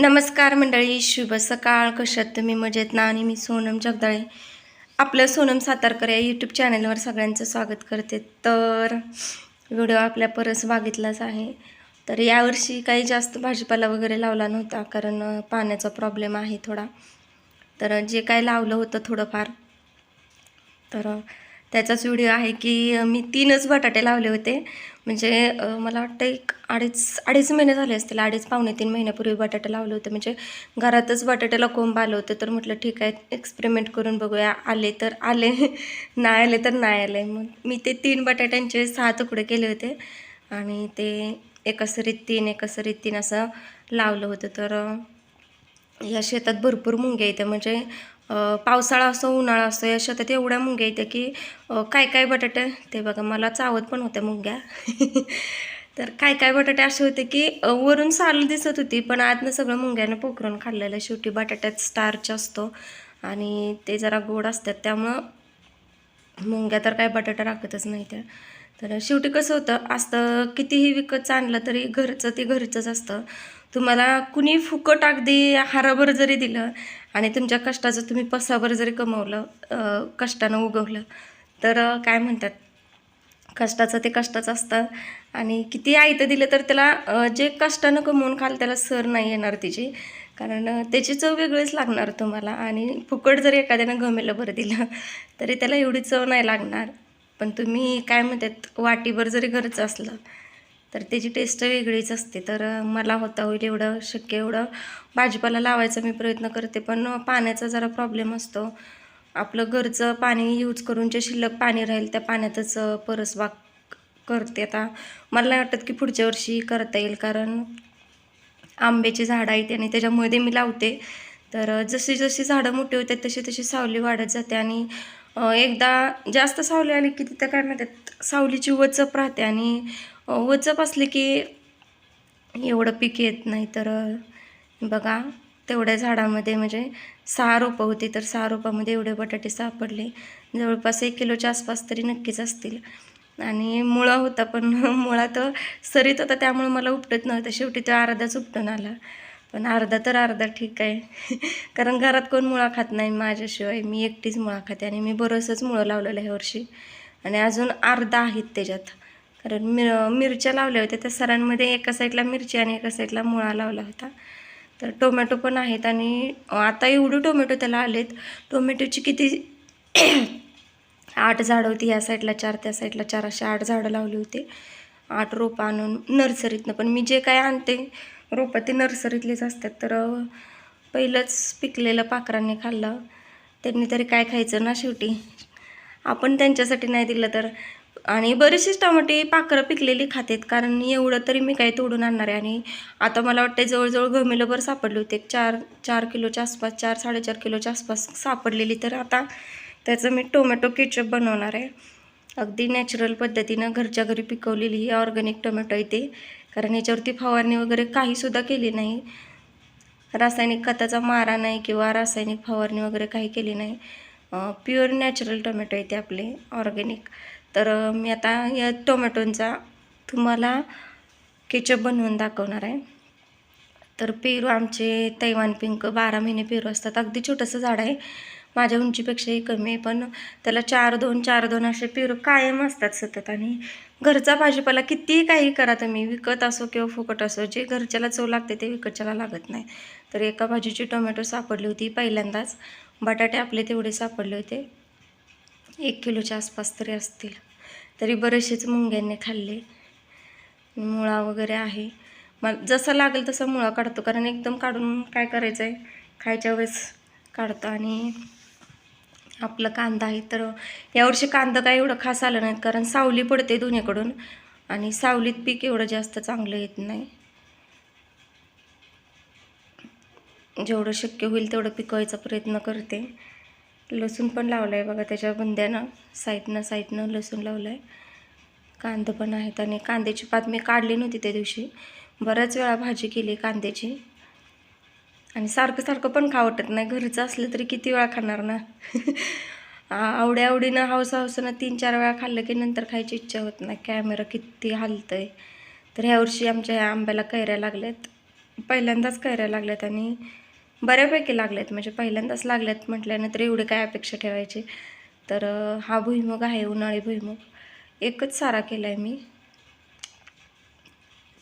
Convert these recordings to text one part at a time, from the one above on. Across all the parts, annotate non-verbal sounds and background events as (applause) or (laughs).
नमस्कार मंडळी शुभ सकाळ. कशात तुम्ही? मजेत ना? आणि मी सोनम जगदाळे. आपलं सोनम सातारकर या यूट्यूब चॅनलवर सगळ्यांचं स्वागत करते. तर व्हिडिओ आपल्या परस बागेतलाच आहे. तर यावर्षी काही जास्त भाजीपाला वगैरे लावला नव्हता कारण पाण्याचा प्रॉब्लेम आहे थोडा. तर जे काय लावलं होतं थोडंफार. तर त्याचाच व्हिडिओ आहे की मी तीनच बटाटे लावले होते. म्हणजे मला वाटतं एक अडीच अडीच महिने झाले असतील अडीच पावणे तीन महिन्यापूर्वी बटाटे लावले होते. म्हणजे घरातच बटाट्याला कोंब आलं होतं. तर म्हटलं ठीक आहे एक्सपेरिमेंट करून बघूया. आले तर आले नाही आले तर नाही आले. मग मी ते तीन बटाट्यांचे सहा तुकडे केले होते. आणि ते एकासरीत तीन एकासरीत तीन असं लावलं होतं. तर या शेतात भरपूर मुंग्या येत्या म्हणजे पावसाळा असो उन्हाळा असो या शेतात एवढ्या मुंग्या येत्या की काय काय बटाटे ते बघा मला चावत पण होत्या मुंग्या. (laughs) तर काय काय बटाटे असे होते की वरून साल दिसत होती पण आतनं सगळं मुंग्यानं पोखरून खाल्लेलं. शेवटी बटाट्यात स्टार्च असतो आणि ते जरा गोड असतात त्यामुळं मुंग्या तर काय बटाटा राखतच नाही त्या. तर शेवटी कसं होतं असतं कितीही विकत आणलं तरी घरचं ते घरचंच असतं. तुम्हाला कुणी फुकट अगदी हाराभर जरी दिलं आणि तुमच्या कष्टाचं तुम्ही पसाभर जरी कमवलं कष्टानं उगवलं तर काय म्हणतात? कष्टाचं ते कष्टाचं असतं. आणि किती आयतं दिलं तर त्याला जे कष्टानं कमवून खाल त्याला सर नाही येणार तिची. कारण त्याची चव वेगळीच लागणार तुम्हाला. आणि फुकट जरी एखाद्यानं गमेलं बरं दिलं तरी त्याला एवढी चव नाही लागणार. पण तुम्ही काय म्हणतात? वाटीभर जरी घरचं असलं तर त्याची टेस्ट वेगळीच असते. तर मला होता होईल एवढं शक्य एवढं. भाजीपाला लावायचा मी प्रयत्न करते पण पाण्याचा जरा प्रॉब्लेम असतो. आपलं घरचं पाणी यूज करून जे शिल्लक पाणी राहील त्या पाण्यातच परसबाग करते आता. मला वाटत की पुढच्या वर्षी करता येईल कारण आंब्याची झाडं आहेत आणि त्याच्यामध्ये मी लावते. तर जशी जशी झाडं मोठी होतात तशी तशी सावली वाढत जाते आणि एकदा जास्त सावली आली की तिथं काय म्हणतात सावलीची वचप राहते आणि वचप असली की एवढं पीक येत नाही तर बघा तेवढ्या झाडामध्ये म्हणजे सहा रोपं होती तर सहा रोपामध्ये एवढे बटाटे सापडले. जवळपास एक किलोच्या आसपास तरी नक्कीच असतील. आणि मुळा होता पण (laughs) मुळा तर सरीत होता त्यामुळे मला उपटत नव्हतं. शेवटी तो अर्धाच उपटून आला. पण अर्धा तर अर्धा ठीक आहे. (laughs) कारण घरात कोण मुळा खात नाही माझ्याशिवाय. मी एकटीच मुळा खाते आणि मी बरंचसंच मुळं लावलेलं ह्या वर्षी. आणि अजून अर्धा आहेत त्याच्यात. कारण मिर मिरच्या लावल्या होत्या. त्या सरांमध्ये एका साईडला मिरची आणि एका साईडला मुळा लावला होता. तर टोमॅटो पण आहेत आणि आता एवढे टोमॅटो त्याला आलेत. टोमॅटोची किती आठ झाडं होती. या साईडला चार त्या साईडला चार असे आठ झाडं लावली होती. आठ रोपं आणून नर्सरीतनं. पण मी जे काय आणते रोपं ते नर्सरीतलेच असतात. तर पहिलंच पिकलेलं पाखरांनी खाल्लं. त्यांनी तरी काय खायचं ना शेवटी? आपण त्यांच्यासाठी नाही दिलं तर. आणि बरीचशीच टमाटे पाखरं पिकलेली खातेत कारण एवढं तरी मी काय तोडून आणणार आहे. आणि आता मला वाटतं जवळजवळ गमेलभर सापडले होते. एक चार चार किलोच्या आसपास चार साडेचार किलोच्या आसपास सापडलेली. तर आता त्याचं मी टोमॅटो केचप बनवणार आहे. अगदी नॅचरल पद्धतीनं घरच्या घरी पिकवलेली ही ऑर्गॅनिक टोमॅटो आहे ते. कारण याच्यावरती फवारणी वगैरे काहीसुद्धा केली नाही. रासायनिक खताचा मारा नाही किंवा रासायनिक फवारणी वगैरे काही केली नाही. प्युअर नॅचरल टोमॅटो आहे ते आपले ऑर्गॅनिक तर मी आता या टोमॅटोंचा तुम्हाला केचप बनवून दाखवणार आहे. तर पेरू आमचे तैवान पिंक बारा महिने पेरू असतात. अगदी छोटंसं झाड आहे. माझ्या उंचीपेक्षाही कमी आहे पण त्याला चार दोन चार दोन असे पेरू कायम असतात सतत आणि घरचा भाजीपाला कितीही काही करा तुम्ही विकत असो किंवा फुकट असो जे घरच्याला चव लागते ते विकतच्याला लागत नाही. तर एका भाजीची टोमॅटो सापडली होती पहिल्यांदाच. बटाटे आपले तेवढे सापडले होते. एक किलोच्या आसपास तरी असतील. तरी बरेचसेच मुंग्यांनी खाल्ले. मुळा वगैरे आहे. मग जसं लागेल तसं मुळा काढतो. कारण एकदम काढून काय करायचं आहे खायच्या वेळेस काढतो आणि आपलं कांदा आहे तर यावर्षी कांदा काय एवढं खास आलं नाहीत कारण सावली पडते दोन्हीकडून आणि सावलीत पीक एवढं जास्त चांगलं येत नाही. जेवढं शक्य होईल तेवढं पिकवायचा प्रयत्न करते. लसूण पण लावलं आहे बघा त्याच्या बुंद्यानं साईडनं साईडनं लसूण लावलं आहे कांदं पण आहेत आणि कांद्याची पात मी काढली नव्हती त्या दिवशी. बऱ्याच वेळा भाजी केली कांद्याची. आणि सारखं सारखं पण खा वाटत नाही. घरचं असलं तरी किती वेळा खाणार ना? (laughs) आवड्या आवडीनं हाऊस हाऊसनं तीन चार वेळा खाल्लं की नंतर खायची इच्छा होत नाही. कॅमेरा किती हलतंय. तर ह्या वर्षी आमच्या ह्या आंब्याला कैऱ्या लागल्यात. पहिल्यांदाच कैऱ्या लागल्यात आणि बऱ्यापैकी लागल्यात. म्हणजे पहिल्यांदाच लागल्यात म्हटल्यानंतर एवढे काय अपेक्षा ठेवायची? तर हा भुईमुग आहे उन्हाळी भुईमुग. एकच सारा केला आहे मी.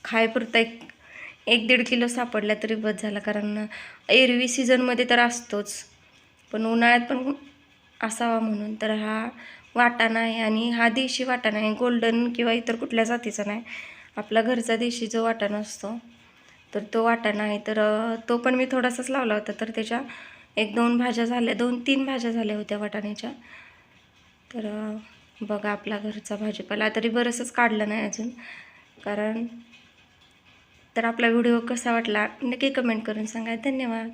खायपुरता एक एक दीड किलो सापडला तरी बस झाला कारण एरवी सीझनमध्ये तर असतोच. पण उन्हाळ्यात पण असावा म्हणून. तर हा वाटाणा आहे आणि हा देशी वाटाणा आहे गोल्डन किंवा इतर कुठल्या जातीचा नाही. आपला घरचा देशी जो वाटाणा असतो तर तो वाटाणा आहे तर तो पण मी थोडासाच लावला होता तर त्याच्या एक दोन भाज्या झाल्या दोन तीन भाज्या झाल्या होत्या वाटाण्याच्या. तर बघा आपला घरचा भाजीपाला. तरी बरंचंच काढलं नाही अजून कारण तर आपला व्हिडिओ कसा वाटला नक्की कमेंट करून सांगा. धन्यवाद.